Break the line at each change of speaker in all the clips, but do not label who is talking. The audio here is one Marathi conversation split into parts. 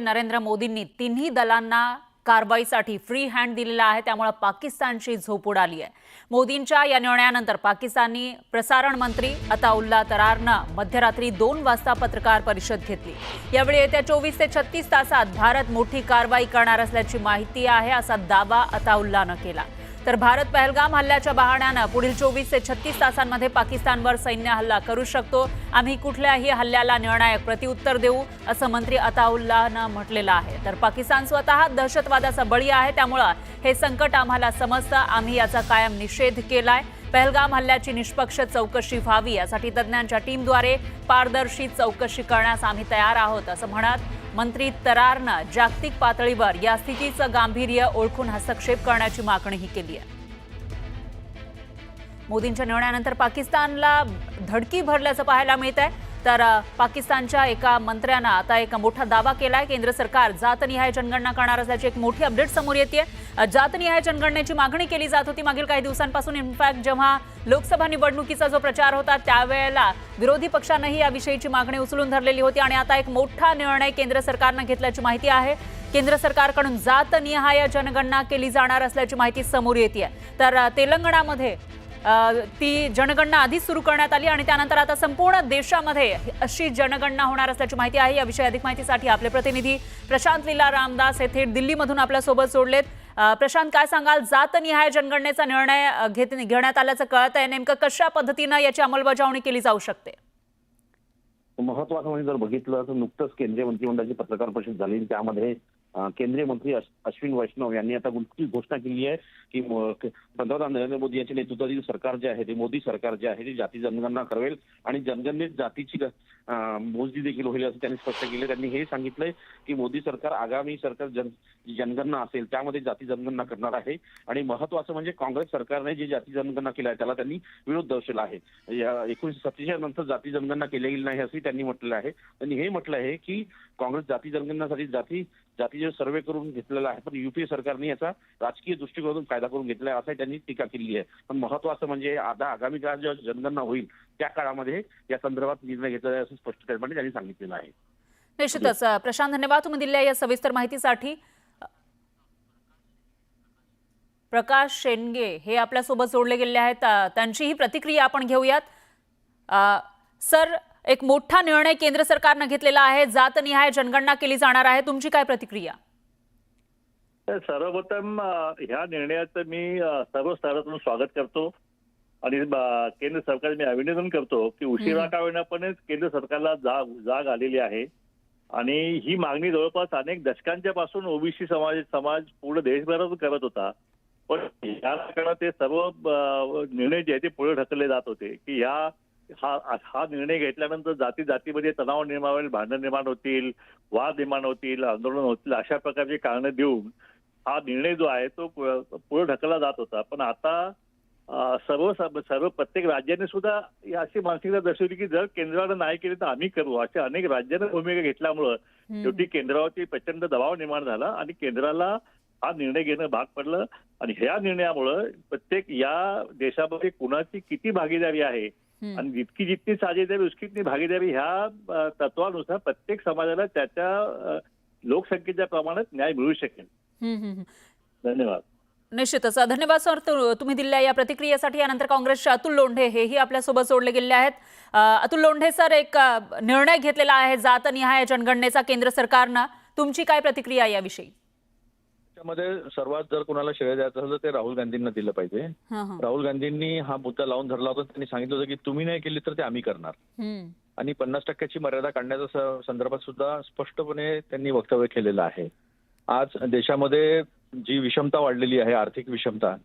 नरेंद्र मोदींनी तिन्ही दलांना कारवाईसाठी फ्री हँड दिलेला आहे. त्यामुळे पाकिस्तानची झोप उडाली आहे. मोदींच्या या निर्णयानंतर पाकिस्तानी प्रसारण मंत्री अताउल्ला तरारनं मध्यरात्री दोन वाजता पत्रकार परिषद घेतली. यावेळी येत्या चोवीस ते छत्तीस तासात भारत मोठी कारवाई करणार असल्याची माहिती आहे असा दावा अताउल्लानं केला. तर भारत पहलगाम हल्ल्याच्या बहाण्यानं पुढील चोवीस ते छत्तीस तासांमध्ये पाकिस्तानवर सैन्य हल्ला करू शकतो. आम्ही कुठल्याही हल्ल्याला निर्णायक प्रत्युत्तर देऊ असं मंत्री अताउल्लानं म्हटलेलं आहे. तर पाकिस्तान स्वतः दहशतवादाचा बळी आहे त्यामुळं हे संकट आम्हाला समजतं. आम्ही याचा कायम निषेध केलाय. पहलगाम हल्ल्याची निष्पक्ष चौकशी व्हावी यासाठी तज्ज्ञांच्या टीमद्वारे पारदर्शी चौकशी करण्यास आम्ही तयार आहोत असं म्हणत मंत्री तरारनं जागतिक पातळीवर या स्थितीचं गांभीर्य ओळखून हस्तक्षेप करण्याची मागणीही केली आहे. मोदींच्या निर्णयानंतर पाकिस्तानला धडकी भरल्याचं पाहायला मिळत आहे. तर पाकिस्तानच्या एका मंत्र्यानं आता एक मोठा दावा केलाय. केंद्र सरकार जातनिहाय जनगणना करणार असल्याची एक मोठी अपडेट समोर येते जातनिहाय जनगणनेची मागणी केली जात होती. मागील काही दिवसांपासून इनफॅक्ट जेव्हा लोकसभा निवडणुकीचा जो प्रचार होता त्यावेळेला विरोधी पक्षानंही याविषयीची मागणी उचलून धरलेली होती आणि आता एक मोठा निर्णय केंद्र सरकारनं घेतल्याची माहिती आहे. केंद्र सरकारकडून जातनिहाय जनगणना केली जाणार असल्याची माहिती समोर येते तर तेलंगणामध्ये ती जनगणना आधीच सुरू करण्यात आली आणि त्यानंतर आता संपूर्ण देशामध्ये अशी जनगणना होणार असल्याची माहिती आहे. याविषयी अधिक माहितीसाठी आपले प्रतिनिधी प्रशांत लीला रामदास हे थेट दिल्लीमधून आपल्यासोबत जोडलेत. प्रशांत काय सांगाल? जातनिहाय जनगणनेचा निर्णय घेत घेण्यात आल्याचं कळत आहे नेमकं कशा पद्धतीनं याची अंमलबजावणी केली जाऊ शकते?
महत्वाचं म्हणजे जर बघितलं तर नुकतंच केंद्रीय मंत्रिमंडळाची पत्रकार परिषद झाली. त्यामध्ये केंद्रीय मंत्री अश्विन वैष्णव यांनी आता नुकतीच घोषणा केली आहे की पंतप्रधान नरेंद्र मोदी यांच्या नेतृत्वातील सरकार जे आहे ते मोदी सरकार जे आहे ते जाती जनगणना करेल आणि जनगणनेत जातीची मोजणी देखील होईल असं त्यांनी स्पष्ट केलं. त्यांनी हे सांगितलंय की मोदी सरकार आगामी सरकार जन जनगणना असेल त्यामध्ये जाती जनगणना करणार आहे आणि महत्वाचं म्हणजे काँग्रेस सरकारने जे जाती जनगणना केली आहे त्याला त्यांनी विरोध दर्शवला आहे. या एकोणीशे सत्तेचाळीस नंतर जाती जनगणना केली गेली नाही असंही त्यांनी म्हटलं आहे. त्यांनी हे म्हटलं आहे की काँग्रेस जाती जनगणनासाठी जाती जातीचे सर्वे करून घेतलेला आहे. पण युपीए सरकारने याचा राजकीय दृष्टिकोनातून फायदा करून घेतला आहे असं त्यांनी टीका केली आहे. पण महत्वाचं म्हणजे आता आगामी काळात जेव्हा जनगणना होईल त्या काळामध्ये या संदर्भात निर्णय घेतला आहे असं स्पष्टपणे त्यांनी सांगितलेलं आहे.
निश्चितच. प्रशांत धन्यवाद तुम्ही दिलेल्या या सविस्तर माहितीसाठी. प्रकाश शेंडगे हे आपल्यासोबत जोडले गेले आहेत. त्यांचीही प्रतिक्रिया आपण घेऊयात. सर एक मोठा निर्णय केंद्र सरकारनं घेतलेला आहे. जातनिहाय जनगणना केली जाणार आहे. तुमची काय प्रतिक्रिया?
सर्वप्रथम ह्या निर्णयाचं मी सर्व स्तरातून स्वागत करतो. आणि केंद्र सरकार मी अभिनंदन करतो की उशिरा. का होईनापणच केंद्र सरकारला जाग जाग आलेली आहे. आणि ही मागणी जवळपास अनेक दशकांच्या पासून ओबीसी समाज समाज पूर्ण देशभरातून करत होता. पण या ते सर्व निर्णय जे आहे ते पुढे ढकलले जात होते. की ह्या हा हा निर्णय घेतल्यानंतर जाती जातीमध्ये तणाव निर्माण होईल भांडण निर्माण होतील वाद निर्माण होतील आंदोलन होतील अशा प्रकारची कारणं देऊन हा निर्णय जो आहे तो पुढे ढकलला जात होता. पण आता सर्व सर्व प्रत्येक राज्याने सुद्धा अशी मानसिकता दर्शवली की जर केंद्रानं नाही केली तर आम्ही करू. अशा अनेक राज्यानं भूमिका घेतल्यामुळं शेवटी केंद्रावरती प्रचंड दबाव निर्माण झाला आणि केंद्राला हा निर्णय घेणं भाग पडलं. आणि ह्या निर्णयामुळं प्रत्येक या देशामध्ये कुणाची किती भागीदारी आहे. आणि जितकी जितकी साजेदारी उतकी भागीदारी ह्या अ, तत्वानुसार प्रत्येक समाजाला त्याच्या लोकसंख्येच्या प्रमाणात न्याय मिळू शकेल. धन्यवाद.
निश्चितच. धन्यवाद सर. तुम्ही दिलेल्या या प्रतिक्रियेसाठी यानंतर काँग्रेसचे अतुल लोंढे हेही आपल्यासोबत जोडले गेले आहेत. अतुल लोंढे सर एक निर्णय घेतलेला आहे जातनिहाय जनगणनेचा केंद्र सरकारनं. तुमची काय प्रतिक्रिया याविषयी?
त्याच्यामध्ये सर्वात जर कोणाला श्रेय द्यायचं असेल तर ते राहुल गांधींना दिलं पाहिजे.
हं, हं.
राहुल गांधींनी हा मुद्दा लावून धरला होता. त्यांनी सांगितलं होतं की तुम्ही नाही केली तर ते आम्ही करणार.
हम्म.
आणि पन्नास टक्क्याची मर्यादा काढण्याच्या स- संदर्भात सुद्धा स्पष्टपणे त्यांनी वक्तव्य केलेलं आहे. आज देशामध्ये जी विषमता वाढलेली आहे आर्थिक विषमता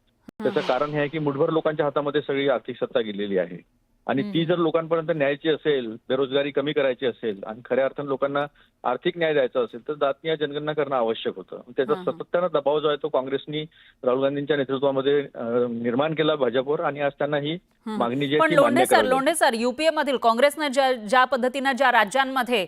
त्याचं कारण हे आहे की मुठभर लोकांच्या हातामध्ये सगळी आर्थिक सत्ता गेलेली आहे. आणि ती जर लोकांपर्यंत न्यायची असेल बेरोजगारी कमी करायची असेल आणि खऱ्या अर्थानं लोकांना आर्थिक न्याय द्यायचा असेल तर जातीय जनगणना करणं आवश्यक होतं त्याचा. सातत्यानं दबाव जो आहे तो काँग्रेसनी राहुल गांधींच्या नेतृत्वामध्ये निर्माण केला भाजपवर आणि आज त्यांना ही. मागणी जी
Londhe sir Londhe sir UPA मधील काँग्रेसनं ज्या ज्या पद्धतीनं ज्या राज्यांमध्ये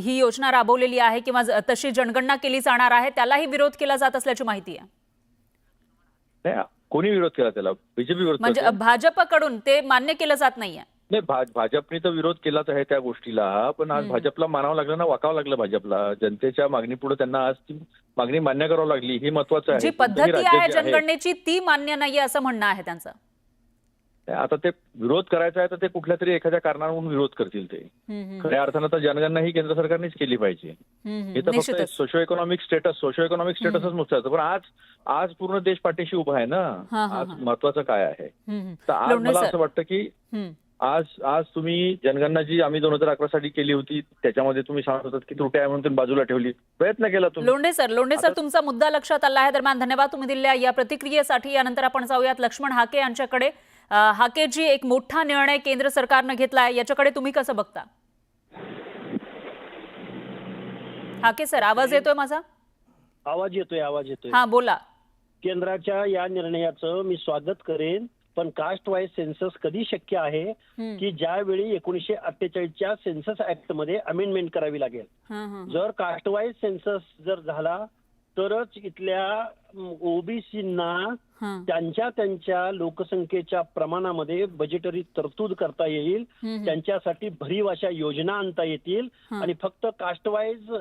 ही योजना राबवलेली आहे किंवा तशी जनगणना केली जाणार आहे त्यालाही विरोध केला जात असल्याची माहिती आहे
कोणी विरोध केला त्याला? बीजेपी विरोध
म्हणजे. भाजपकडून ते मान्य केलं जात नाहीये.
नाही भा- भाजपने तर विरोध केलाच आहे त्या गोष्टीला पण आज. भाजपला मानावं लागलं ना वाकावं लागलं भाजपला. जनतेच्या मागणीपुढे त्यांना आज ती मागणी मान्य करावी लागली हे महत्वाचं आहे.
जी पद्धती आहे, जनगणनेची ती मान्य नाहीये असं म्हणणं आहे त्यांचं.
आता ते विरोध करायचा आहे तर ते कुठल्या तरी एखाद्या कारणावरून विरोध करतील ते. खऱ्या अर्थानं तर जनगणना ही केंद्र सरकारनेच केली पाहिजे. हे तर फक्त socio economic status socio economic स्टेटसच. मोजतं पण आज आज पूर्ण देश पाठीशी उभा आहे ना? आज. महत्वाचं काय आहे. तर आज मला. असं वाटतं की आज आज तुम्ही जनगणना जी आम्ही दोन हजार अकरा साठी केली होती त्याच्यामध्ये तुम्ही सांगत होतात की त्रुटी आहे म्हणून तुम्ही बाजूला ठेवली. प्रयत्न केला तुम्ही.
लोंढे सर लोंढे सर तुमचा मुद्दा लक्षात आला आहे. दरम्यान धन्यवाद तुम्ही दिलेल्या या प्रतिक्रियेसाठी. यानंतर आपण जाऊयात लक्ष्मण हाके यांच्याकडे. हाकेजी एक मोठा निर्णय केंद्र सरकारनं घेतलाय. याच्याकडे तुम्ही कसं बघता? हाके सर आवाज येतोय माझा?
आवाज येतोय आवाज येतोय.
हा बोला.
केंद्राच्या या निर्णयाचं मी स्वागत करेन पण कास्ट वाईज सेन्सस कधी शक्य आहे? की ज्यावेळी एकोणीसशे अठ्ठेचाळीसच्या सेन्सस ऍक्टमध्ये अमेंडमेंट करावी लागेल. जर कास्ट वाईज सेन्सस जर झाला तरच इथल्या ओबीसींना त्यांच्या त्यांच्या लोकसंख्येच्या प्रमाणामध्ये बजेटरी तरतूद करता येईल. त्यांच्यासाठी भरीव अशा योजना आणता येतील. आणि फक्त कास्ट वाईज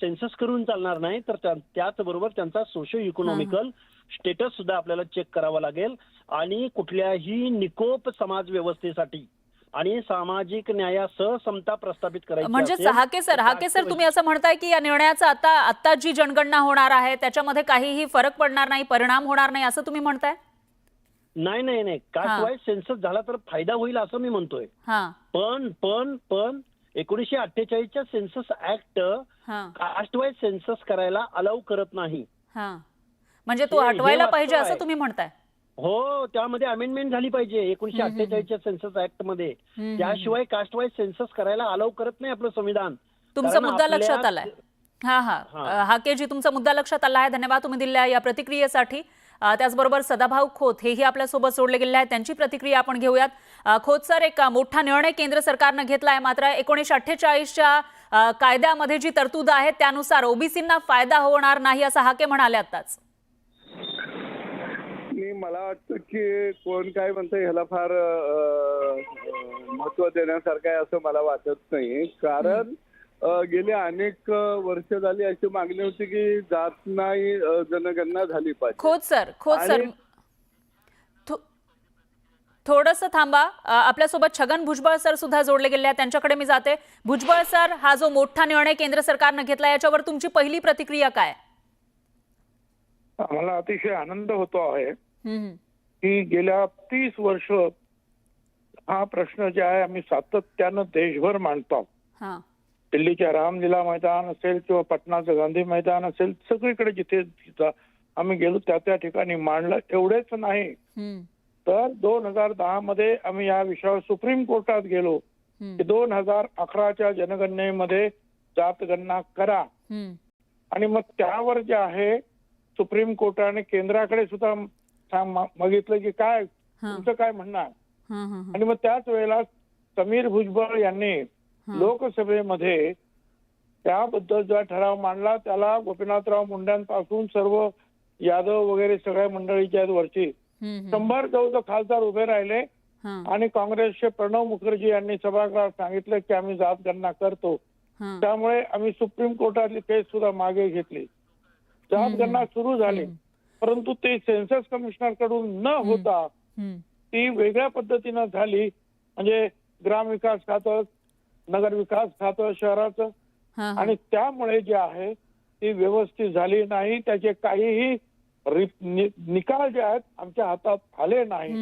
सेन्सस करून चालणार नाही तर त्या- त्याचबरोबर त्यांचा सोशो इकॉनॉमिकल स्टेटस सुद्धा आपल्याला चेक करावा लागेल. आणि कुठल्याही निकोप समाज व्यवस्थेसाठी आणि सामाजिक न्यायासह समता प्रस्थापित करायची
म्हणजे
असेल,
हाके सर हाके सर तुम्ही असं म्हणताय की या निर्णयाचा आता आता जी जनगणना होणार आहे त्याच्यामध्ये काहीही फरक पडणार नाही परिणाम होणार नाही असं तुम्ही म्हणताय?
नाही नाही नाही.
हा.
कास्ट वाईज सेन्सस झाला तर फायदा होईल असं मी म्हणतोय.
हा.
पण पण पण एकोणीसशे अठ्ठेचाळीसच्या सेन्सस ऍक्ट
हा.
कास्ट वाईज सेन्सस करायला अलाउ करत नाही.
म्हणजे तो हटवायला पाहिजे असं. तुम्ही म्हणताय?
हो त्यामध्ये अमेंडमेंट झाली पाहिजे. एकोणीशे अठ्ठेचाळीसच्या सेन्सस
ऍक्टमध्ये.
त्याशिवाय कास्ट वाईज सेन्सस करायला अलाउ करत नाही आपलं संविधान.
तुमचा मुद्दा लक्षात आलाय. हा हा.
हा.
अ, हाकेजी तुमचा मुद्दा लक्षात आला आहे. धन्यवाद तुम्ही दिलेल्या या प्रतिक्रियेसाठी. त्याचबरोबर सदाभाऊ खोत हेही आपल्यासोबत जोडले गेले आहेत. त्यांची प्रतिक्रिया आपण घेऊयात. खोत सर एक मोठा निर्णय केंद्र सरकारनं घेतला आहे. मात्र एकोणीसशे अठ्ठेचाळीसच्या कायद्यामध्ये जी तरतूद आहे त्यानुसार ओबीसींना फायदा होणार नाही असं हाके म्हणाले आताच
मला वाटतं की कोण काय म्हणतं ह्याला फार महत्त्व देण्यासारखं आहे असं मला वाटत नाही कारण गेली अनेक वर्ष झाली अशी मागणी होती की जात नाही जनगणना झाली पाहिजे.
Khot sir Khot sir. थोडस थांबा. आपल्यासोबत छगन भुजबळ सर सुद्धा जोडले गेले आहेत. त्यांच्याकडे मी जाते. भुजबळ सर हा जो मोठा निर्णय केंद्र सरकारनं घेतला याच्यावर तुमची पहिली प्रतिक्रिया काय?
मला अतिशय आनंद होतो आहे. की गेल्या तीस वर्ष हा प्रश्न जे आहे आम्ही सातत्यानं देशभर मांडतो.
हा.
दिल्लीच्या रामलीला मैदान असेल किंवा पटनाचं गांधी मैदान असेल सगळीकडे जिथे जिथं आम्ही गेलो त्या त्या ठिकाणी मांडलं. एवढेच नाही. तर दोन हजार दहा मध्ये आम्ही या विषयावर सुप्रीम कोर्टात गेलो. की दोन हजार अकराच्या जनगणनेमध्ये जातगणना करा. आणि मग त्यावर जे आहे सुप्रीम कोर्टाने केंद्राकडे सुद्धा सांग- मागितलं की काय तुमचं काय म्हणणं आहे
हा.
आणि मग त्याच वेळेला समीर भुजबळ यांनी. लोकसभेमध्ये त्याबद्दल जो ठराव मांडला त्याला गोपीनाथराव मुंड्यांपासून सर्व यादव वगैरे सगळ्या मंडळीच्या आहेत वरची. शंभर जवळ खासदार उभे राहिले आणि काँग्रेसचे प्रणव मुखर्जी यांनी सभागृहात सांगितलं की आम्ही जात गणना करतो. त्यामुळे आम्ही सुप्रीम कोर्टातली केस सुद्धा मागे घेतली जात. गणना सुरू झाली. परंतु ते सेन्सस कमिशनरकडून न होता ती वेगळ्या पद्धतीनं झाली. म्हणजे ग्रामविकास खातं नगर विकास खातं शहराचं.
हा, हा.
आणि त्यामुळे जे आहे ती व्यवस्थित झाली नाही. त्याचे काहीही निकाल जे आहेत आमच्या हातात आले नाही.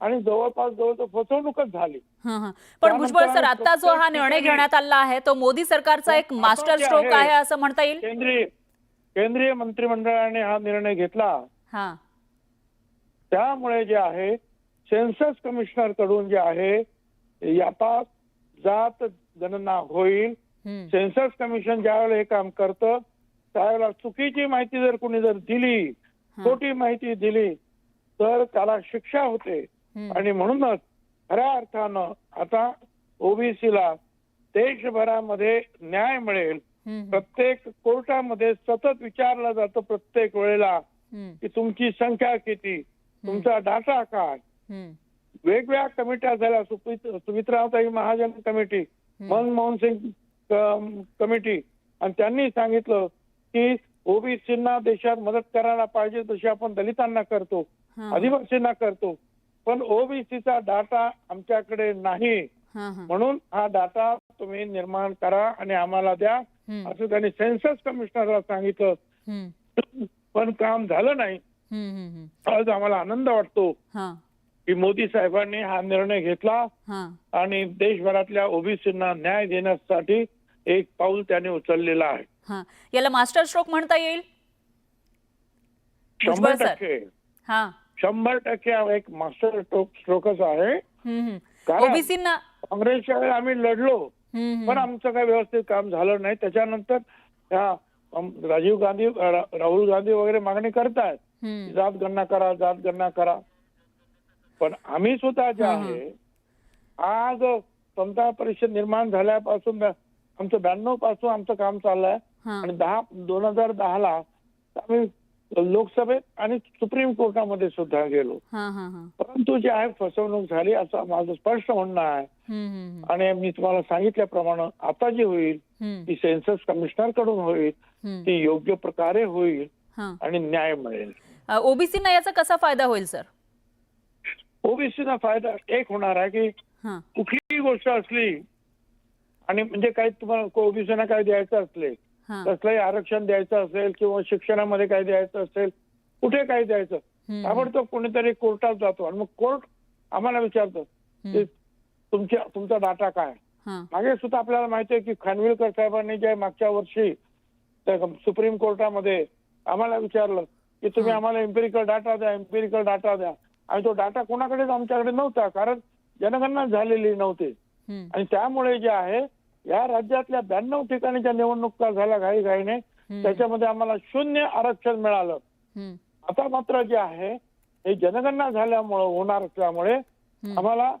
आणि जवळपास जवळ फसवणूकच झाली.
हा, हा. पण भुजबळ सर आता जो हा निर्णय घेण्यात आला आहे तो मोदी सरकारचा एक
आता
मास्टर स्ट्रोक
आहे-
आहे असं म्हणता येईल?
केंद्रीय केंद्रीय मंत्रिमंडळाने हा निर्णय घेतला.
हा.
त्यामुळे जे आहे सेन्सस कमिशनरकडून जे आहे आता जात गणना होईल. सेन्सस कमिशन ज्यावेळेला हे काम करतं त्यावेळेला चुकीची माहिती जर कोणी जर दिली. खोटी माहिती दिली तर त्याला शिक्षा होते. आणि म्हणूनच खऱ्या अर्थानं आता ओबीसीला देशभरामध्ये न्याय मिळेल. प्रत्येक कोर्टामध्ये सतत विचारलं जातं प्रत्येक वेळेला की तुमची संख्या किती? तुमचा डाटा काय. वेगवेगळ्या कमिट्या झाल्या. सुमित्राताई महाजन कमिटी मनमोहन सिंग कमिटी. आणि त्यांनी सांगितलं की ओबीसींना देशात मदत करायला पाहिजे तशी आपण दलितांना करतो आदिवासींना करतो. पण ओबीसीचा डाटा आमच्याकडे नाही. म्हणून हा डाटा तुम्ही निर्माण करा आणि आम्हाला द्या. असं त्यांनी सेन्सस कमिशनरला सांगितलं. पण काम झालं नाही. आज आम्हाला आनंद वाटतो. की मोदी साहेबांनी हा निर्णय घेतला.
हं.
आणि देशभरातल्या ओबीसींना न्याय देण्यासाठी एक पाऊल त्याने उचललेलं आहे.
हा. याला मास्टर स्ट्रोक म्हणता येईल?
शंभर. टक्के.
हा.
शंभर टक्के एक मास्टर स्ट्रोक स्ट्रोकच आहे. कारण
ओबीसीना
काँग्रेसच्या आम्ही लढलो. पण आमचं काही व्यवस्थित काम झालं नाही. त्याच्यानंतर ह्या राजीव गांधी राहुल गांधी वगैरे मागणी करतायत जात गणना करा जात गणना करा. पण आम्ही सुद्धा जे. आहे आज समता परिषद निर्माण झाल्यापासून आमचं ब्याण्णवपासून आमचं काम चाललंय. आणि दहा दोन हजार दहाला आम्ही लोकसभेत आणि सुप्रीम कोर्टामध्ये सुद्धा गेलो. परंतु जे आहे फसवणूक झाली असं माझं स्पष्ट म्हणणं आहे. आणि मी तुम्हाला सांगितल्याप्रमाणे आता जी होईल ती सेन्सस कमिशनरकडून होईल ती योग्य प्रकारे होईल आणि न्याय मिळेल.
ओबीसीना याचा कसा फायदा होईल सर?
ओबीसीचा फायदा एक होणार आहे की कुठलीही गोष्ट असली आणि म्हणजे काही तुम्हाला ओबीसीना काय द्यायचं असले कसलंही आरक्षण द्यायचं असेल किंवा शिक्षणामध्ये काय द्यायचं असेल कुठे काय द्यायचं
हम्म,
ताबडतोब कोणीतरी कोर्टात जातो आणि मग कोर्ट आम्हाला विचारतं तुमच्या तुमचा डाटा काय?
हा.
मागे सुद्धा आपल्याला माहिती आहे की खानविलकर साहेबांनी जे मागच्या वर्षी सुप्रीम कोर्टामध्ये आम्हाला विचारलं की तुम्ही. आम्हाला एम्पिरिकल डाटा द्या एम्पिरिकल डाटा द्या. आणि तो डाटा कोणाकडेच आमच्याकडे नव्हता कारण जनगणना झालेली नव्हती. आणि त्यामुळे जे आहे या राज्यातल्या ब्याण्णव ठिकाणी ज्या निवडणुका झाल्या घाई घाईने त्याच्यामध्ये आम्हाला शून्य आरक्षण मिळालं. आता मात्र जे आहे हे जनगणना झाल्यामुळे होणार असल्यामुळे आम्हाला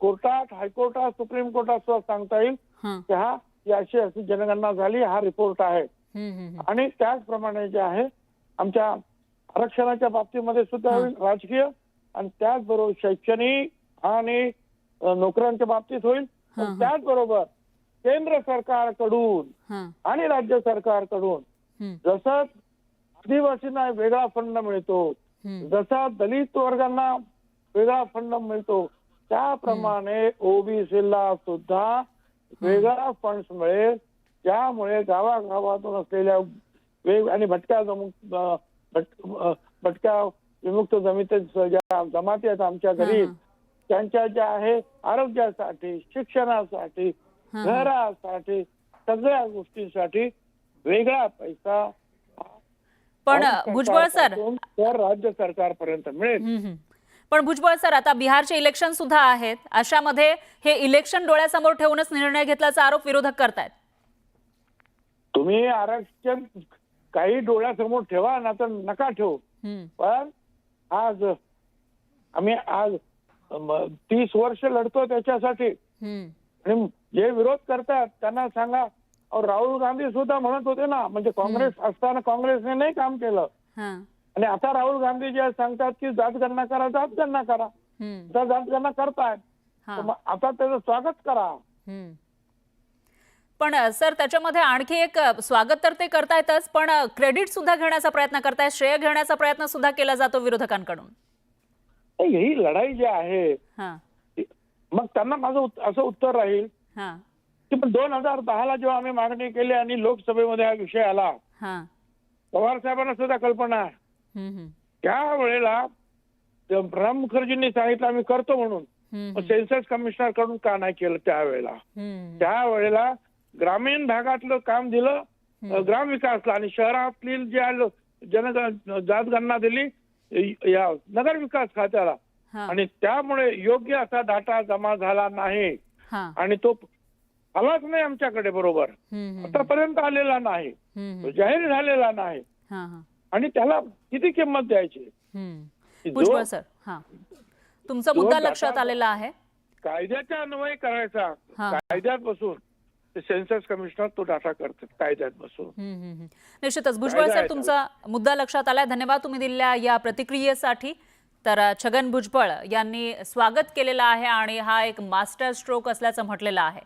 कोर्टात हायकोर्टात सुप्रीम कोर्टात सुद्धा सांगता येईल की हा अशी अशी जनगणना झाली हा रिपोर्ट आहे. आणि त्याचप्रमाणे जे आहे आमच्या आरक्षणाच्या बाबतीमध्ये सुद्धा. होईल राजकीय आणि त्याचबरोबर शैक्षणिक आणि नोकऱ्यांच्या बाबतीत होईल. त्याचबरोबर केंद्र सरकारकडून आणि राज्य सरकारकडून जसं आदिवासींना वेगळा फंड मिळतो जसा दलित वर्गांना वेगळा फंड मिळतो त्याप्रमाणे ओबीसीला सुद्धा वेगळा फंड मिळेल. त्यामुळे गावागावातून असलेल्या वेग आणि भटक्या भटक्या विमुक्त जमिती ज्या जमाती आहेत आमच्या घरी त्यांच्या ज्या आहे आरोग्यासाठी शिक्षणासाठी. घरासाठी सगळ्या गोष्टींसाठी वेगळा पैसा
पण भुजबळ सर.
राज्य सरकारपर्यंत मिळेल.
पण भुजबळ सर आता बिहारचे इलेक्शन सुद्धा आहेत. अशामध्ये हे इलेक्शन डोळ्यासमोर ठेवूनच निर्णय घेतल्याचा आरोप विरोधक करतायत.
तुम्ही आरक्षण काही डोळ्यासमोर ठेवा ना तर नका ठेवू. पण आज आम्ही आज तीस वर्ष लढतो त्याच्यासाठी. आणि जे विरोध करतात त्यांना सांगा राहुल गांधी सुद्धा म्हणत होते ना म्हणजे काँग्रेस असताना काँग्रेसने नाही काम केलं. आणि आता राहुल गांधी जे सांगतात की जात गणना करा जात गणना करा. आता जात गणना करतायत.
हा,
आता त्याचं स्वागत करा.
पण सर त्याच्यामध्ये आणखी एक स्वागत तर ते करतायतच पण क्रेडिट सुद्धा घेण्याचा प्रयत्न करतायत श्रेय घेण्याचा प्रयत्न सुद्धा केला जातो विरोधकांकडून.
ही लढाई जी आहे
हा.
मग त्यांना माझं असं उत्तर राहील की पण दोन हजार दहाला जेव्हा आम्ही मागणी केली आणि लोकसभेमध्ये हा विषय आला पवार साहेबांना सुद्धा कल्पना आहे.
हम्म, हम्म,
त्या वेळेला ते प्रणब मुखर्जींनी सांगितलं आम्ही करतो म्हणून. सेन्सस कमिशनरकडून का नाही केलं त्यावेळेला? त्यावेळेला ग्रामीण भागातलं काम दिलं
हम्म.
अ, ग्रामविकासला आणि शहरातली जी आहे जन जात गणना दिली य- नगर विकास खात्याला. आणि त्यामुळे योग्य असा डाटा जमा झाला नाही. आणि तो आलाच नाही आमच्याकडे बरोबर. आतापर्यंत आलेला नाही. जाहीर झालेला नाही. आणि त्याला किती किंमत द्यायची?
सर. हा. तुमचा मुद्दा लक्षात आलेला आहे.
कायद्याच्या अन्वय करायचा. कायद्यात बसून ते सेन्सस कमिशनर तो डाटा करतात कायद्यात बसून.
निश्चितच. भुजबळ सर तुमचा मुद्दा लक्षात आलाय. धन्यवाद तुम्ही दिलेल्या या प्रतिक्रियेसाठी. तर छगन भुजबळ यांनी स्वागत केलेलं आहे आणि हा एक मास्टर स्ट्रोक असल्याचं म्हटलेलं आहे.